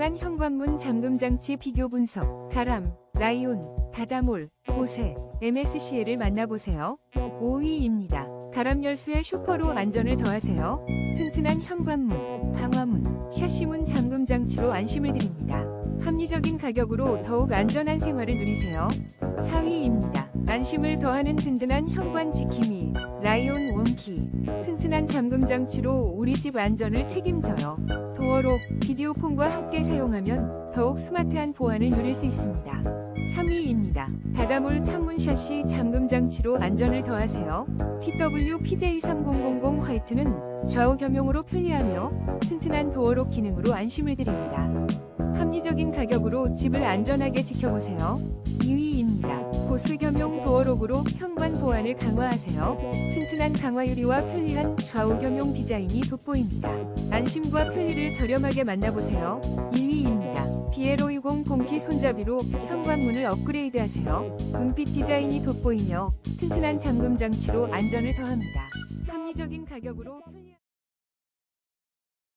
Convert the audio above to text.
다양한 현관문 잠금 장치 비교 분석, 가람, 라이온, 다다몰, 보세, MSCL을 만나보세요. 5위입니다. 가람 열쇠 슈퍼로 안전을 더하세요. 튼튼한 현관문, 방화문, 샤시문 잠금 장치로 안심을 드립니다. 합리적인 가격으로 더욱 안전한 생활을 누리세요. 4위입니다. 안심을 더하는 든든한 현관 지킴이. 튼튼한 잠금 장치로 우리 집 안전을 책임져요. 도어록, 비디오폰과 함께 사용하면 더욱 스마트한 보안을 누릴 수 있습니다. 3위입니다. 다다몰 창문 샷시 잠금 장치로 안전을 더하세요. TW PJ3000 화이트는 좌우 겸용으로 편리하며 튼튼한 도어록 기능으로 안심을 드립니다. 합리적인 가격으로 집을 안전하게 지켜보세요. 2위입니다. 보스 겸용 도어록으로 현관 보안을 강화하세요. 튼튼한 강화 유리와 편리한 좌우 겸용 디자인이 돋보입니다. 안심과 편리를 저렴하게 만나보세요. 1위입니다. 비에로 20 봉키 손잡이로 현관문을 업그레이드하세요. 은빛 디자인이 돋보이며 튼튼한 잠금 장치로 안전을 더합니다. 합리적인 가격으로